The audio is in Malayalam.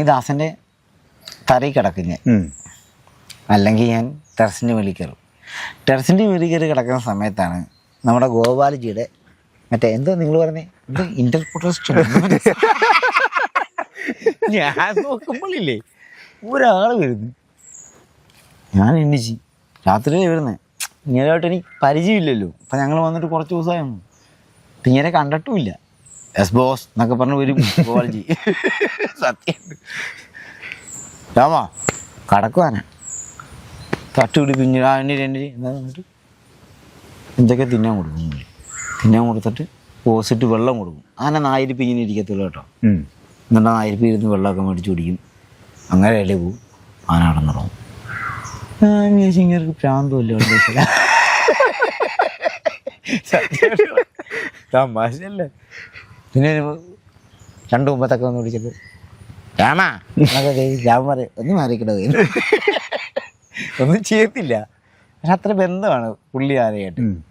ഒന്നെങ്കിൽ ദാസന്റെ തറയിൽ കിടക്കും ഞാൻ. അല്ലെങ്കിൽ ഞാൻ ടെറസിന്റെ മേളിൽ കയറും. ടെറസിന്റെ മേളിൽ കയറി കിടക്കുന്ന സമയത്താണ് നമ്മുടെ ഗോപാലജിയുടെ മറ്റേ എന്തോ നിങ്ങൾ പറഞ്ഞേ? ഇത് ഇന്റർപ്രൊട്ടസ്റ്റ് ഞാൻ നോക്കുമ്പോഴില്ലേ ഒരാൾ വരുന്നു. ഞാൻ എണ്ണിച്ച്. രാത്രിയിലേ വരുന്നത് ഇങ്ങനെയായിട്ട് എനിക്ക് പരിചയമില്ലല്ലോ. അപ്പം ഞങ്ങൾ വന്നിട്ട് കുറച്ച് ദിവസമായിരുന്നു ഇങ്ങനെ കണ്ടിട്ടുമില്ല. എസ് ബോസ് എന്നൊക്കെ പറഞ്ഞ് വരും ഗോപാലജി. സത്യം. രാമാ കടക്കുവാനാ. തട്ടുപിടി പിഞ്ഞ് ആ എണ്ണി എണ്ണി. എന്താ എന്നിട്ട് എന്തൊക്കെ തിന്നാൻ കൊടുക്കും. തിന്നാൻ കൊടുത്തിട്ട് ഓസിട്ട് വെള്ളം കൊടുക്കും. അങ്ങനെ നായിരിപ്പ് ഇങ്ങനെ ഇരിക്കത്തുള്ളൂ കേട്ടോ. എന്നിട്ട് നായിരിപ്പ് ഇരുന്ന് വെള്ളമൊക്കെ മേടിച്ച് കുടിക്കും. അങ്ങനെ ഇടയിൽ പോവും. ആന കിടന്നിറങ്ങും തുടങ്ങും ഇങ്ങനെ പ്രാന്തമല്ലോ തമാശല്ലേ പിന്നെ രണ്ടു രണ്ട് മുമ്പത്തൊക്കെ വന്ന് വിളിച്ചിട്ട് രാമാ. എന്നൊക്കെ പറയും ഒന്ന് ഒന്നും ചെയ്യത്തില്ല. പക്ഷെ അത്ര ബന്ധമാണ് പുള്ളി ആനയായിട്ട് ഉം.